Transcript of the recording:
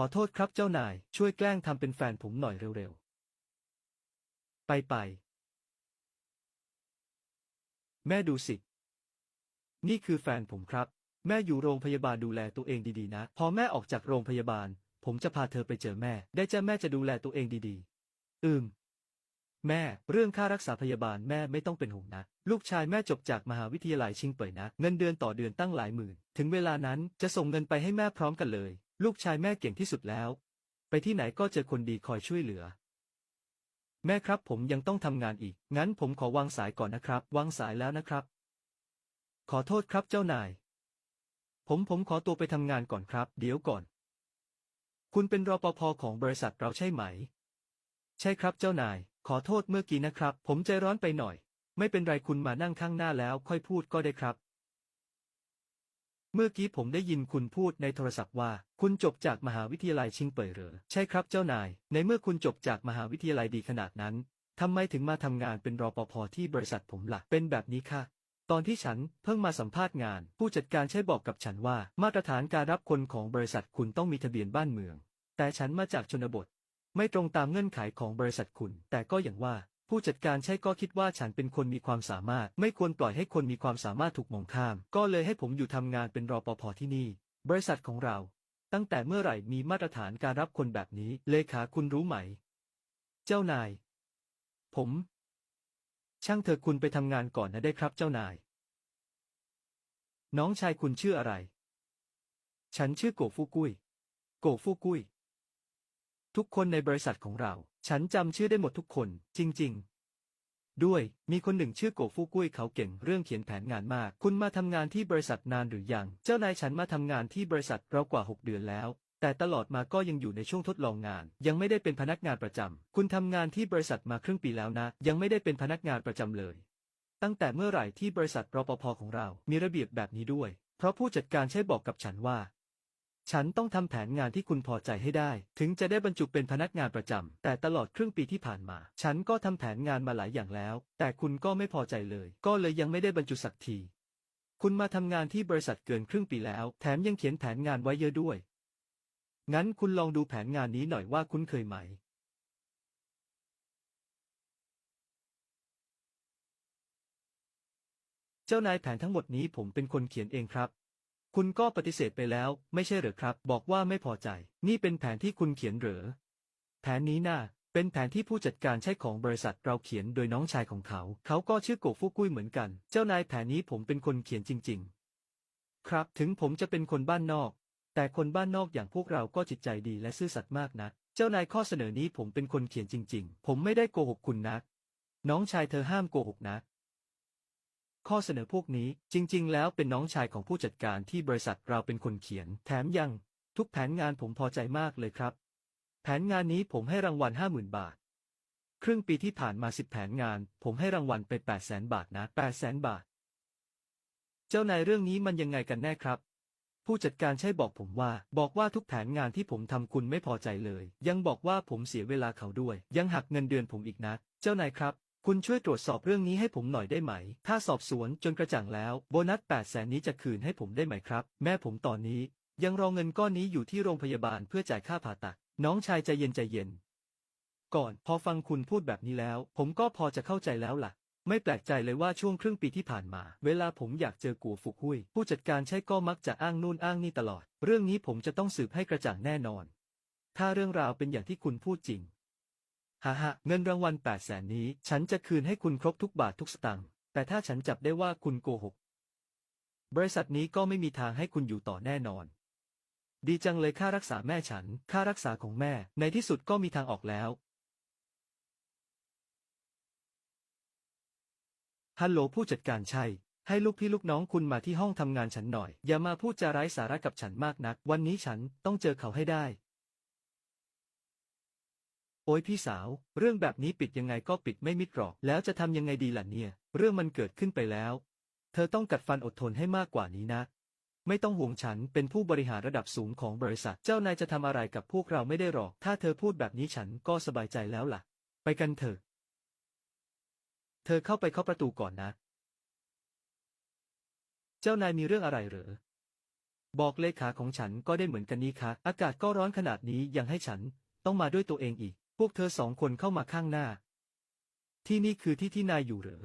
ขอโทษครับเจ้านาย ช่วยแกล้งทำเป็นแฟนผมหน่อยเร็วๆ ไปไป แม่ดูสิ นี่คือแฟนผมครับ แม่อยู่โรงพยาบาลดูแลตัวเองดีๆนะ พอแม่ออกจากโรงพยาบาล ผมจะพาเธอไปเจอแม่ ได้จ้ะแม่จะดูแลตัวเองดีๆ อืม แม่ เรื่องค่ารักษาพยาบาลแม่ไม่ต้องเป็นห่วงนะ ลูกชายแม่จบจากมหาวิทยาลัยชิงเป่ยนะ เงินเดือนต่อเดือนตั้งหลายหมื่น ถึงเวลานั้นจะส่งเงินไปให้แม่พร้อมกันเลย ลูกชายแม่เก่งที่สุดแล้ว ไปที่ไหนก็เจอคนดีคอยช่วยเหลือ แม่ครับผมยังต้องทำงานอีก งั้นผมขอวางสายก่อนนะครับ วางสายแล้วนะครับ ขอโทษครับเจ้านาย ผมผมขอตัวไปทำงานก่อนครับ เดี๋ยวก่อน คุณเป็นรปภของบริษัทเราใช่ไหม ใช่ครับเจ้านาย ขอโทษเมื่อกี้นะครับ ผมใจร้อนไปหน่อย ไม่เป็นไรคุณมานั่งข้างหน้าแล้วค่อยพูดก็ได้ครับ เมื่อกี้ผมได้ยินคุณพูดในโทรศัพท์ว่า คุณจบจากมหาวิทยาลัยชิงเป่ยเหรอ ใช่ครับเจ้านาย ในเมื่อคุณจบจากมหาวิทยาลัยดีขนาดนั้น ทำไมถึงมาทำงานเป็นรปภที่บริษัทผมละ่ะ เป็นแบบนี้ค่ะ ตอนที่ฉันเพิ่งมาสัมภาษณ์งาน ผู้จัดการใช้บอกกับฉันว่า มาตรฐานการรับคนของบริษัทคุณต้องมีทะเบียนบ้านเมือง แต่ฉันมาจากชนบท ไม่ตรงตามเงื่อนไขของบริษัทคุณ แต่ก็อย่างว่า ผู้จัดการใช่ก็คิดว่าฉันเป็นคนมีความสามารถ ไม่ควรปล่อยให้คนมีความสามารถถูกมองข้าม ก็เลยให้ผมอยู่ทำงานเป็นรอปภที่นี่ บริษัทของเรา ตั้งแต่เมื่อไหร่มีมาตรฐานการรับคนแบบนี้ เลขาคุณรู้ไหม เจ้านาย ผม ช่างเถอะคุณไปทำงานก่อนนะได้ครับเจ้านาย น้องชายคุณชื่ออะไร ฉันชื่อโกฟูกุ้ยโกฟูกุ้ย ทุกคนในบริษัทของเรา ฉันจำชื่อได้หมดทุกคน จริง ๆ ด้วย มีคนหนึ่งชื่อโกฟูกุ้ยเขาเก่งเรื่องเขียนแผนงานมาก คุณมาทำงานที่บริษัทนานหรือยัง เจ้านายฉันมาทำงานที่บริษัทเรากว่า 6 เดือนแล้ว แต่ตลอดมาก็ยังอยู่ในช่วงทดลองงาน ยังไม่ได้เป็นพนักงานประจำ คุณทำงานที่บริษัทมาครึ่งปีแล้วนะ ยังไม่ได้เป็นพนักงานประจำเลย ตั้งแต่เมื่อไหร่ที่บริษัทรปภของเรา มีระเบียบแบบนี้ด้วย เพราะผู้จัดการใช้บอกกับฉันว่า ฉันต้องทำแผนงานที่คุณพอใจให้ได้ ถึงจะได้บรรจุเป็นพนักงานประจำแต่ตลอดครึ่งปีที่ผ่านมา ฉันก็ทำแผนงานมาหลายอย่างแล้ว แต่คุณก็ไม่พอใจเลย ก็เลยยังไม่ได้บรรจุสักที คุณมาทำงานที่บริษัทเกินครึ่งปีแล้ว แถมยังเขียนแผนงานไว้เยอะด้วย งั้นคุณลองดูแผนงานนี้หน่อยว่าคุ้นเคยไหม เจ้านายแผนทั้งหมดนี้ผมเป็นคนเขียนเองครับ คุณก็ปฏิเสธไปแล้ว ไม่ใช่เหรอครับ บอกว่าไม่พอใจ นี่เป็นแผนที่คุณเขียนเหรอแผนนี้น่าเป็นแผนที่ผู้จัดการใช้ของบริษัทเราเขียนโดยน้องชายของเขา เขาก็ชื่อโกฟุกุ้ยเหมือนกัน เจ้านายแผนนี้ผมเป็นคนเขียนจริง ๆ ครับ ถึงผมจะเป็นคนบ้านนอก แต่คนบ้านนอกอย่างพวกเราก็จิตใจดีและซื่อสัตย์มากนะ เจ้านายข้อเสนอนี้ผมเป็นคนเขียนจริง ๆ ผมไม่ได้โกหกคุณนะน้องชายเธอห้ามโกหกนะ ข้อเสนอพวกนี้จริง ๆ แล้วเป็นน้องชายของผู้จัดการที่บริษัทเราเป็นคนเขียน แถมยัง ทุกแผนงานผมพอใจมากเลยครับ แผนงานนี้ผมให้รางวัลห้าหมื่นบาท ครึ่งปีที่ผ่านมาสิบแผนงาน ผมให้รางวัลไปแปดแสนบาทนะแปดแสนบาท เจ้านายเรื่องนี้มันยังไงกันแน่ครับผู้จัดการใช่บอกผมว่า บอกว่าทุกแผนงานที่ผมทำคุณไม่พอใจเลย ยังบอกว่าผมเสียเวลาเขาด้วย ยังหักเงินเดือนผมอีกนะ เจ้านายครับ คุณช่วยตรวจสอบเรื่องนี้ให้ผมหน่อยได้ไหม ถ้าสอบสวนจนกระจ่างแล้ว โบนัส8 0 0แสนนี้จะคืนให้ผมได้ไหมครับ แม่ผมตอนนี้ ยังรอเงินก้อนนี้อยู่ที่โรงพยาบาลเพื่อจ่ายค่าผ่าตัด น้องชายใจเย็นใจเย็น ก่อนพอฟังคุณพูดแบบนี้แล้ว ผมก็พอจะเข้าใจแล้วล่ะ ไม่แปลกใจเลยว่าช่วงครึ่งปีที่ผ่านมา เวลาผมอยากเจอกูฟุกหุยผู้จัดการใช่ก็มักจะอ้างนู่นอ้างนี่ตลอด เรื่องนี้ผมจะต้องสืบให้กระจ่างแน่นอน ถ้าเรื่องราวเป็นอย่างที่คุณพูดจริง ฮ่าฮ่าเงินรางวัล8 0 0แสนนี้ ฉันจะคืนให้คุณครบทุกบาททุกสตางค์แต่ถ้าฉันจับได้ว่าคุณโกหก บริษัทนี้ก็ไม่มีทางให้คุณอยู่ต่อแน่นอน ดีจังเลยค่ารักษาแม่ฉัน ค่ารักษาของแม่ ในที่สุดก็มีทางออกแล้ว ฮัลโหลผู้จัดการใช่ ให้ลูกพี่ลูกน้องคุณมาที่ห้องทำงานฉันหน่อย อย่ามาพูดจาไร้สาระกับฉันมากนัก วันนี้ฉันต้องเจอเขาให้ได้ โอ้ยพี่สาว เรื่องแบบนี้ปิดยังไงก็ปิดไม่มิดหรอก แล้วจะทำยังไงดีล่ะเนี่ย เรื่องมันเกิดขึ้นไปแล้ว เธอต้องกัดฟันอดทนให้มากกว่านี้นะ ไม่ต้องห่วงฉันเป็นผู้บริหารระดับสูงของบริษัท เจ้านายจะทำอะไรกับพวกเราไม่ได้หรอก ถ้าเธอพูดแบบนี้ฉันก็สบายใจแล้วล่ะ ไปกันเถอะ เธอเข้าไปเคาะประตูก่อนนะ เจ้านายมีเรื่องอะไรเหรอบอกเลขาของฉันก็ได้เหมือนกันนี้คะอากาศก็ร้อนขนาดนี้ยังให้ฉันต้องมาด้วยตัวเองอีก พวกเธอสองคนเข้ามาข้างหน้า ที่นี่คือที่ที่นายอยู่เหรอ